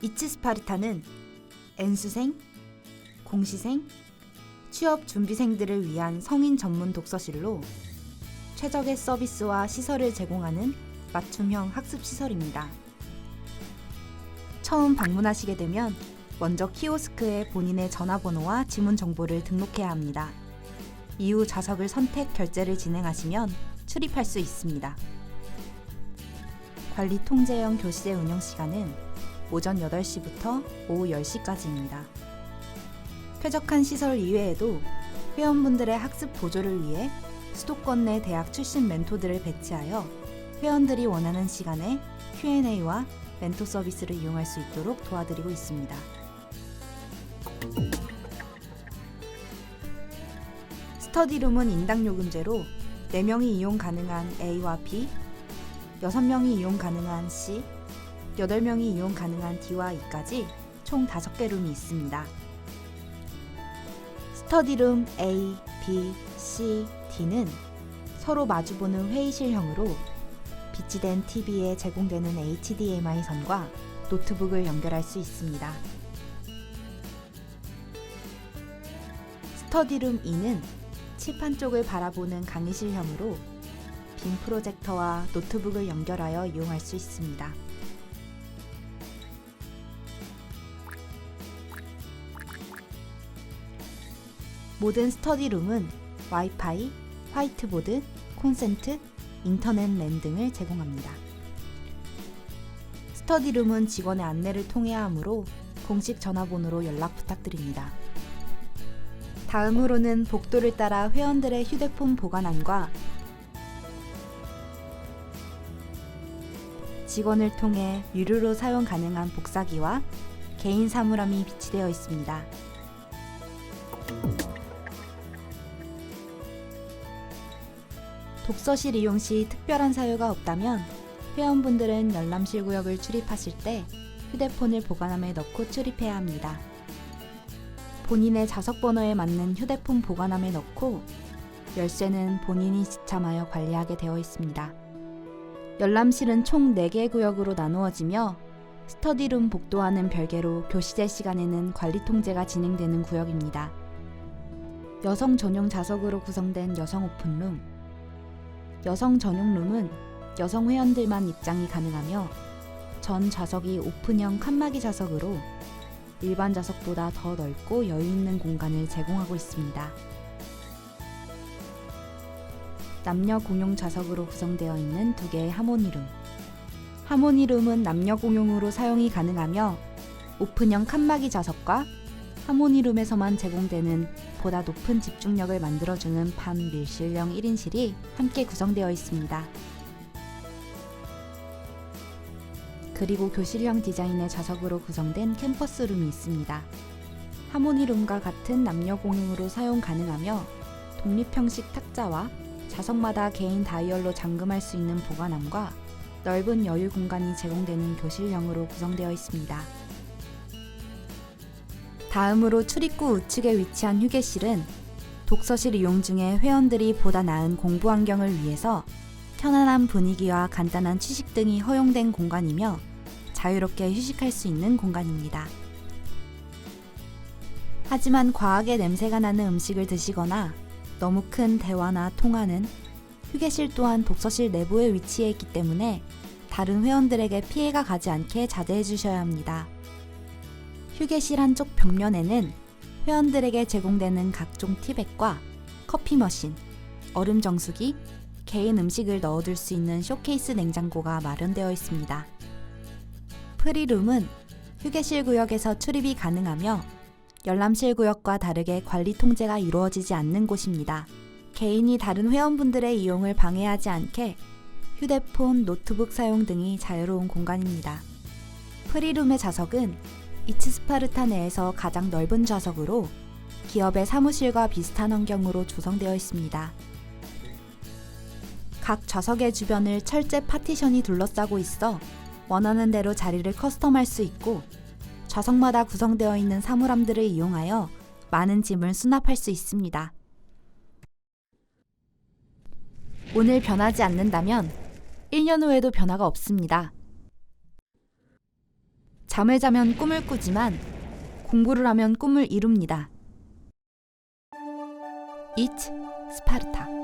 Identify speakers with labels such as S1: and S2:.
S1: 이츠 스파르타는 N수생, 공시생, 취업 준비생들을 위한 성인 전문 독서실로 최적의 서비스와 시설을 제공하는 맞춤형 학습 시설입니다. 처음 방문하시게 되면 먼저 키오스크에 본인의 전화번호와 지문 정보를 등록해야 합니다. 이후 좌석을 선택 결제를 진행하시면 출입할 수 있습니다. 관리 통제형 교실의 운영 시간은 오전 8시부터 오후 10시까지입니다. 쾌적한 시설 이외에도 회원분들의 학습 보조를 위해 수도권 내 대학 출신 멘토들을 배치하여 회원들이 원하는 시간에 Q&A와 멘토 서비스를 이용할 수 있도록 도와드리고 있습니다. 스터디룸은 인당 요금제로 4명이 이용 가능한 A와 B, 6명이 이용 가능한 C, 8명이 이용 가능한 D와 E까지 총 5개 룸이 있습니다. 스터디룸 A, B, C, D는 서로 마주보는 회의실형으로 비치 된 TV에 제공되는 HDMI 선과 노트북을 연결할 수 있습니다. 스터디룸 E는 칠판 쪽을 바라보는 강의실형으로 빔 프로젝터와 노트북을 연결하여 이용할 수 있습니다. 모든 스터디룸은 와이파이, 화이트보드, 콘센트, 인터넷 랜 등을 제공합니다. 스터디룸은 직원의 안내를 통해야 하므로 공식 전화번호로 연락 부탁드립니다. 다음으로는 복도를 따라 회원들의 휴대폰 보관함과 직원을 통해 유료로 사용 가능한 복사기와 개인 사물함이 비치되어 있습니다. 독서실 이용 시 특별한 사유가 없다면 회원분들은 열람실 구역을 출입하실 때 휴대폰을 보관함에 넣고 출입해야 합니다. 본인의 좌석 번호에 맞는 휴대폰 보관함에 넣고 열쇠는 본인이 지참하여 관리하게 되어 있습니다. 열람실은 총 4개 구역으로 나누어지며 스터디룸 복도와는 별개로 교시제 시간에는 관리 통제가 진행되는 구역입니다. 여성 전용 좌석으로 구성된 여성 오픈룸, 여성 전용 룸은 여성 회원들만 입장이 가능하며 전 좌석이 오픈형 칸막이 좌석으로 일반 좌석보다 더 넓고 여유 있는 공간을 제공하고 있습니다. 남녀 공용 좌석으로 구성되어 있는 두 개의 하모니룸. 하모니룸은 남녀 공용으로 사용이 가능하며 오픈형 칸막이 좌석과 하모니룸에서만 제공되는 보다 높은 집중력을 만들어주는 반밀실형 1인실이 함께 구성되어 있습니다. 그리고 교실형 디자인의 좌석으로 구성된 캠퍼스룸이 있습니다. 하모니룸과 같은 남녀 공용으로 사용 가능하며 독립형식 탁자와 좌석마다 개인 다이얼로 잠금할 수 있는 보관함과 넓은 여유 공간이 제공되는 교실형으로 구성되어 있습니다. 다음으로 출입구 우측에 위치한 휴게실은 독서실 이용 중에 회원들이 보다 나은 공부 환경을 위해서 편안한 분위기와 간단한 취식 등이 허용된 공간이며 자유롭게 휴식할 수 있는 공간입니다. 하지만 과하게 냄새가 나는 음식을 드시거나 너무 큰 대화나 통화는 휴게실 또한 독서실 내부에 위치해 있기 때문에 다른 회원들에게 피해가 가지 않게 자제해 주셔야 합니다. 휴게실 한쪽 벽면에는 회원들에게 제공되는 각종 티백과 커피 머신, 얼음 정수기, 개인 음식을 넣어둘 수 있는 쇼케이스 냉장고가 마련되어 있습니다. 프리룸은 휴게실 구역에서 출입이 가능하며 열람실 구역과 다르게 관리 통제가 이루어지지 않는 곳입니다. 개인이 다른 회원분들의 이용을 방해하지 않게 휴대폰, 노트북 사용 등이 자유로운 공간입니다. 프리룸의 좌석은 이츠 스파르타 내에서 가장 넓은 좌석으로 기업의 사무실과 비슷한 환경으로 조성되어 있습니다. 각 좌석의 주변을 철제 파티션이 둘러싸고 있어 원하는 대로 자리를 커스텀할 수 있고 좌석마다 구성되어 있는 사물함들을 이용하여 많은 짐을 수납할 수 있습니다. 오늘 변하지 않는다면 1년 후에도 변화가 없습니다. 잠을 자면 꿈을 꾸지만 공부를 하면 꿈을 이룹니다. It 스파르타